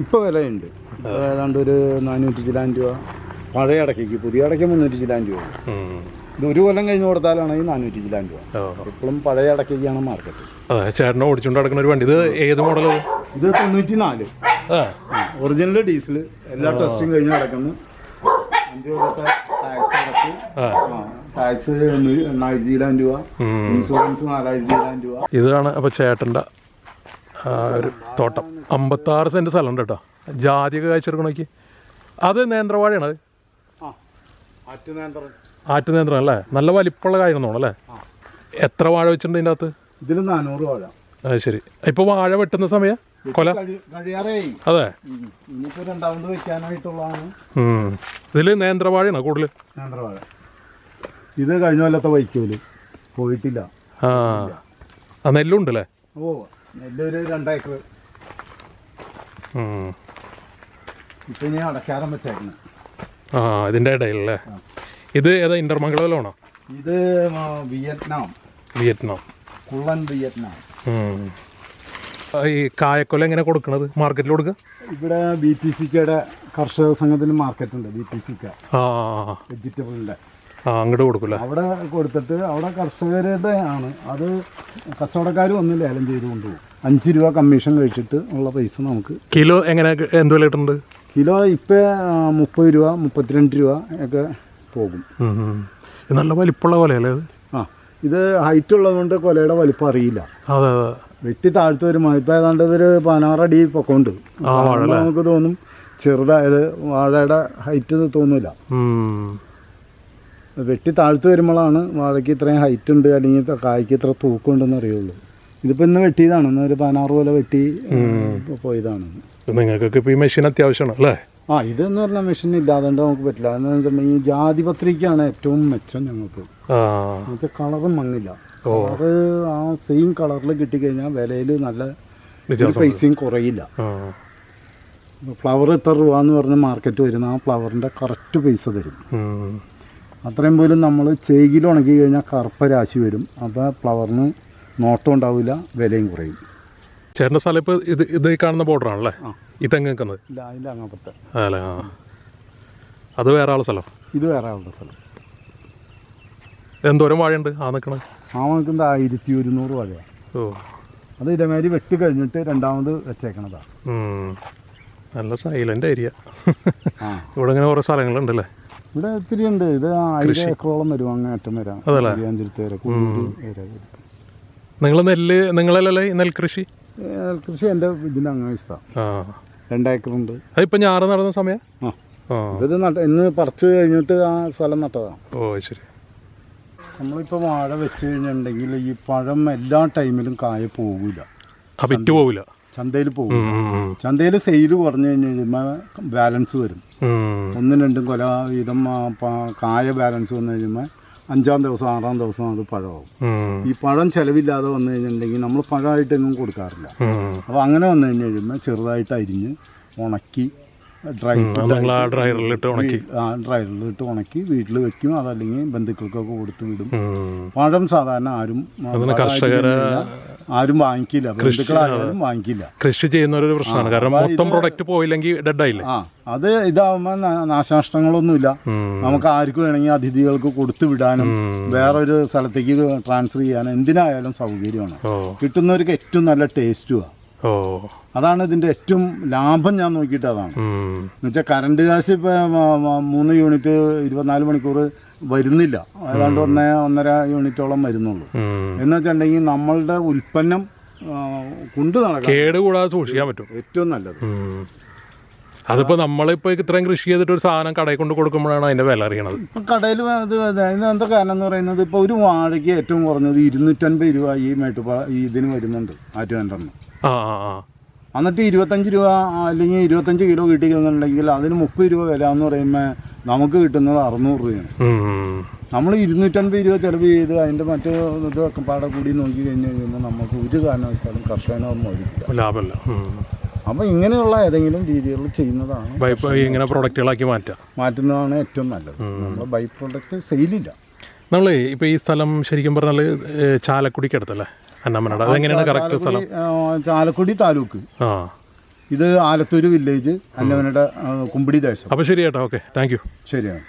ഇപ്പോൾ വിലയുണ്ട്. ഇപ്പൊ ഏതാണ്ട് ഒരു നാനൂറ്റി ചിലാൻ രൂപ. പഴയ അടക്കയ്ക്ക് പുതിയ അടയ്ക്ക് മുന്നൂറ്റി ചിലാൻ രൂപ. ഇത് ഒരു കൊല്ലം കഴിഞ്ഞ് കൊടുത്താലാണെങ്കിൽ നാനൂറ്റി ചിലാൻ രൂപ. ഇപ്പോഴും പഴയ അടക്കയ്ക്കാണ് മാർക്കറ്റ് അതെ ചേട്ടനെ ഓടിച്ചുകൊണ്ട് നടക്കുന്ന ഒരു വണ്ടി. ഇത് ഏത് മോഡൽ ഇത്? തൊണ്ണൂറ്റി നാല് ഒറിജിനൽ ഡീസൽ എല്ലാ ടെസ്റ്റും കഴിഞ്ഞ് നടക്കുന്നു. അഞ്ച് കൊല്ലത്തെ ടാക്സ് എണ്ണായിരത്തി ചിലാൻ രൂപ. ഇൻഷുറൻസ് നാലായിരത്തി ചിലാൻ രൂപ. ഇതാണ് അപ്പോൾ ചേട്ടന്റെ തോട്ടം ഒരു തോട്ടം. അമ്പത്താറ് സെന്റ് സ്ഥലമുണ്ട് കേട്ടോ. ജാതി കാഴ്ചെടുക്കണോക്കി അത് നേന്ത്രവാഴയാണ് അത്. ആ ആറ്റുനേന്ത്രൻ ആറ്റ് നേന്ത്രം അല്ലേ? നല്ല വലിപ്പമുള്ള കാര്യം തോന്നല്ലേ എത്ര വാഴ വെച്ചിട്ടുണ്ട് ഇതിന്റെ അകത്ത്? ഇതിൽ നാനൂറ് വാഴ. അത് ശരി. ഇപ്പോൾ വാഴ വെട്ടുന്ന സമയം? കൊല? അതെ. ഇനിയിപ്പോ രണ്ടാമത് വെക്കാനായിട്ടുള്ളതാണ്. ഇതിൽ നേന്ത്രവാഴയാണ് കൂടുതൽ നേന്ത്രവാഴ. ഇത് കഴിഞ്ഞ കൊല്ലത്തെ വൈക്കോൽ. പോയിട്ടില്ല. ആ. ആ നെല്ലുണ്ട് അല്ലേ ഓ നെല്ലൊരു രണ്ടേക്കർ. ഇപ്പൊ ഇനി അടക്കാരം വെച്ചേക്കണം. ആ ഇതിന്റെ ഇടയിലല്ലേ? ഇത് ഏതാ ഇന്റർമംഗളത്തിലാണോ ഇത് വിയറ്റ്നാം. വിയറ്റ്നാം. കുള്ളൻ വിയറ്റ്നാം. ഈ കായക്കൊല എങ്ങനെ കൊടുക്കണത്? മാർക്കറ്റിൽ കൊടുക്കുക ഇവിടെ ബി പി സിക്കയുടെ കർഷക സംഘത്തിന് മാർക്കറ്റ് ഉണ്ട് ബി പി സിക്ക വെജിറ്റബിളിന്റെ ആ അങ്ങോട്ട് കൊടുക്കില്ല? അവിടെ കൊടുത്തിട്ട് അവിടെ കർഷകരുടെ ആണ്. അത് കച്ചവടക്കാർ വന്ന് ലേലം ചെയ്ത് കൊണ്ടുപോകും. അഞ്ച് രൂപ കമ്മീഷൻ കഴിച്ചിട്ട് ഉള്ള പൈസ നമുക്ക് കിലോ എങ്ങനെ എന്ത് വില കിട്ടുന്നുണ്ട്? കിലോ ഇപ്പം മുപ്പത് രൂപ മുപ്പത്തിരണ്ട് രൂപ ഒക്കെ പോകും. നല്ല വലിപ്പമുള്ള കൊലയല്ലേ അത് ആ ഇത് ഹൈറ്റ് ഉള്ളതുകൊണ്ട് കൊലയുടെ വലിപ്പം അറിയില്ല. അതെ അതെ. വെട്ടി താഴ്ത്തു വരുമ്പോൾ ഇപ്പം ഏതാണ്ട് ഇതൊരു പതിനാറടി പൊക്കമുണ്ട് നമുക്ക് തോന്നും ചെറുതായത് വാഴയുടെ ഹൈറ്റ് തോന്നില്ല. വെട്ടി താഴ്ത്തു വരുമ്പോഴാണ് വാഴയ്ക്ക് ഇത്രയും ഹൈറ്റ് ഉണ്ട് അല്ലെങ്കിൽ കായ്ക്ക് ഇത്ര തൂക്കം ഉണ്ടെന്ന് അറിയുള്ളൂ. ഇതിപ്പോൾ ഇന്ന് വെട്ടിയതാണ്. ഇന്ന് ഒരു പതിനാറ് പോലെ വെട്ടി പോയതാണ്. നിങ്ങൾക്കൊക്കെ ഇപ്പോൾ ഈ മെഷീൻ അത്യാവശ്യമാണ് അല്ലേ? ആ ഇതെന്ന് പറഞ്ഞാൽ മെഷീൻ ഇല്ലാതെ നമുക്ക് പറ്റില്ല. എന്ന് വെച്ചിട്ടുണ്ടെങ്കിൽ ജാതിപത്രിക്കാണ് ഏറ്റവും മെച്ചം ഞങ്ങൾക്ക്. കളറും മങ്ങില്ല. കളറ് ആ സെയിം കളറിൽ കിട്ടിക്കഴിഞ്ഞാൽ വിലയിൽ നല്ല പൈസയും കുറയില്ല. ഫ്ലവർ എത്ര രൂപ എന്ന് പറഞ്ഞ് മാർക്കറ്റ് വരുന്ന ആ ഫ്ലവറിന്റെ കറക്റ്റ് പൈസ തരും. അത്രയും പോലും നമ്മൾ ചേകിൽ ഉണക്കി കഴിഞ്ഞാൽ കറുപ്പ രാശി വരും. അപ്പോൾ ഫ്ലവറിന് നോട്ടം ഉണ്ടാവില്ല വിലയും കുറയും. ചേട്ടന്റെ സ്ഥലം ഇപ്പോൾ ഇത് ഇത് കാണുന്ന ബോർഡർ ആണല്ലേ? ഈ തെങ്ങ് നിൽക്കുന്നത്? ഇല്ല അതിന്റെ അങ്ങപ്പത്തെ അല്ലേ ആ. അത് വേറെ ആളുടെ സ്ഥലം? ഇത് വേറെ ആളുടെ സ്ഥലം. എന്തോരം വാഴയുണ്ട്? ആ നിൽക്കണത് ആ നിൽക്കുന്നത് ആയിരത്തി ഒരുന്നൂറ് വഴയാണ് ഓ. അത് ഇതേമാതിരി വെട്ടി കഴിഞ്ഞിട്ട് രണ്ടാമത് വെച്ചേക്കണതാണ് നല്ല സൈലന്റ് ഏരിയ ഇവിടെ ഇങ്ങനെ കുറേ സ്ഥലങ്ങളുണ്ടല്ലേ? ഇവിടെ ഒത്തിരി ഉണ്ട്. ഇത് ആയിരം ഏക്കറോളം വരും. അങ്ങേറ്റം വരാം? അഞ്ചിരത്തി വരെ. നിങ്ങൾ നെല്ല് നിങ്ങളല്ലേ നെൽകൃഷി? നെൽകൃഷി എന്റെ ഇതിന്റെ അങ്ങ് ഇഷ്ടമാണ് ആ. രണ്ടേക്കറുണ്ട്. അതിപ്പോൾ ഞാറ് നടന്ന സമയം? ഇത് നട്ട ഇന്ന് പറിച്ചു കഴിഞ്ഞിട്ട് ആ സ്ഥലം നട്ടതാണ് ഓ ശരി. നമ്മളിപ്പോൾ വാഴ വെച്ച് കഴിഞ്ഞിട്ടുണ്ടെങ്കിൽ ഈ പഴം എല്ലാ ടൈമിലും കായ പോകില്ല വിറ്റ് പോകില്ല ചന്തയിൽ പോകും. ചന്തയിൽ സെയിൽ കുറഞ്ഞു കഴിഞ്ഞ് കഴിയുമ്പോൾ ബാലൻസ് വരും. ഒന്നും രണ്ടും കൊല വീതം കായ ബാലൻസ് വന്നു കഴിയുമ്പോൾ അഞ്ചാം ദിവസം ആറാം ദിവസം അത് പഴമാവും. ഈ പഴം ചിലവില്ലാതെ വന്നു കഴിഞ്ഞിട്ടുണ്ടെങ്കിൽ നമ്മൾ പഴമായിട്ടൊന്നും കൊടുക്കാറില്ല. അപ്പോൾ അങ്ങനെ വന്നു കഴിഞ്ഞ് കഴിയുമ്പോൾ ചെറുതായിട്ട് അരിഞ്ഞ് ഉണക്കി ഡ്രൈ അത് ഡ്രൈവറിലിട്ട് ഉണക്കി. ആ ഉണക്കി വീട്ടിൽ വെക്കും. അതല്ലെങ്കിൽ ബന്ധുക്കൾക്കൊക്കെ കൊടുത്തു വിടും. പഴം സാധാരണ ആരും കർഷകരെ- ആരും വാങ്ങിക്കില്ല. ബന്ധുക്കളായാലും വാങ്ങിക്കില്ല. കൃഷി ചെയ്യുന്ന ഒരു പ്രശ്നമാണ്. കാരണം മൊത്തം പ്രൊഡക്റ്റ് പോയില്ലെങ്കിൽ ഡെഡ് ആയില്ല ആ അത് ഇതാവുമ്പോൾ നാശനഷ്ടങ്ങളൊന്നുമില്ല. നമുക്ക് ആർക്ക് വേണമെങ്കിൽ അതിഥികൾക്ക് കൊടുത്തു വിടാനും. വേറൊരു സ്ഥലത്തേക്ക് ട്രാൻസ്ഫർ ചെയ്യാനും എന്തിനായാലും സൗകര്യമാണ്. കിട്ടുന്നവർക്ക് ഏറ്റവും നല്ല ടേസ്റ്റുമാണ് ഓ. അതാണ് ഇതിന്റെ ഏറ്റവും ലാഭം ഞാൻ നോക്കിയിട്ട് അതാണ്. എന്നുവെച്ചാൽ കറണ്ട് കാശ് ഇപ്പൊ മൂന്ന് യൂണിറ്റ് ഇരുപത്തിനാല് മണിക്കൂർ വരുന്നില്ല. ഏതാണ്ട് ഒന്നേ ഒന്നര യൂണിറ്റോളം വരുന്നുള്ളൂ. എന്ന് വെച്ചിട്ടുണ്ടെങ്കിൽ നമ്മളുടെ ഉൽപ്പന്നം കൊണ്ട് കൂടാതെ സൂക്ഷിക്കാൻ പറ്റും. ഏറ്റവും നല്ലത്. അതിപ്പോ നമ്മളിപ്പോ ഇത്രയും കൃഷി ചെയ്തിട്ട് ഒരു സാധനം കടയിൽ കൊണ്ട് കൊടുക്കുമ്പോഴാണ് അതിന്റെ വില അറിയണത്. കടയിൽ എന്താ കാരണം എന്ന് പറയുന്നത് ഇപ്പൊ ഒരു വാഴയ്ക്ക് ഏറ്റവും കുറഞ്ഞത് ഇരുന്നൂറ്റൻപത് രൂപ ഈ മേട്ടുപാ ഇതിന് വരുന്നുണ്ട് ആറ്റുകാന്റെണ്ണം ആ ആ ആ എന്നിട്ട് ഇരുപത്തഞ്ച് രൂപ അല്ലെങ്കിൽ ഇരുപത്തഞ്ച് കിലോ കിട്ടിക്കുന്നുണ്ടെങ്കിൽ അതിന് മുപ്പത് രൂപ വില എന്ന് പറയുമ്പോൾ നമുക്ക് കിട്ടുന്നത് അറുന്നൂറ് രൂപയാണ്. നമ്മൾ ഇരുന്നൂറ്റൻപത് രൂപ ചിലവ് ചെയ്ത് അതിന്റെ മറ്റേ ഇതൊക്കെ പാടെ കൂടി നോക്കി കഴിഞ്ഞ് കഴിയുമ്പോൾ നമുക്ക് ഒരു കാരണവശാലും കർഷകനൊന്നും ഒഴിക്കില്ല ലാഭമല്ല. അപ്പോൾ ഇങ്ങനെയുള്ള ഏതെങ്കിലും രീതികളിൽ ചെയ്യുന്നതാണ് ഇങ്ങനെ പ്രൊഡക്റ്റുകളാക്കി മാറ്റാം. മാറ്റുന്നതാണ് ഏറ്റവും നല്ലത്. നമ്മൾ ബൈ പ്രോഡക്റ്റ് സെയിലില്ല. നമ്മളേ ഇപ്പൊ ഈ സ്ഥലം ശരിക്കും പറഞ്ഞാൽ ചാലക്കുടിക്ക് അന്നമ്മനട അതെങ്ങനെയാണ് കറക്റ്റ് സ്ഥലം? ചാലക്കുടി താലൂക്ക്. ആ. ഇത് ആലത്തൂർ വില്ലേജ് അന്നമനട കുമ്പിടി ദേശം. അപ്പോൾ ശരി ചേട്ടാ ഓക്കെ. Thank you. ശരിയാണ്.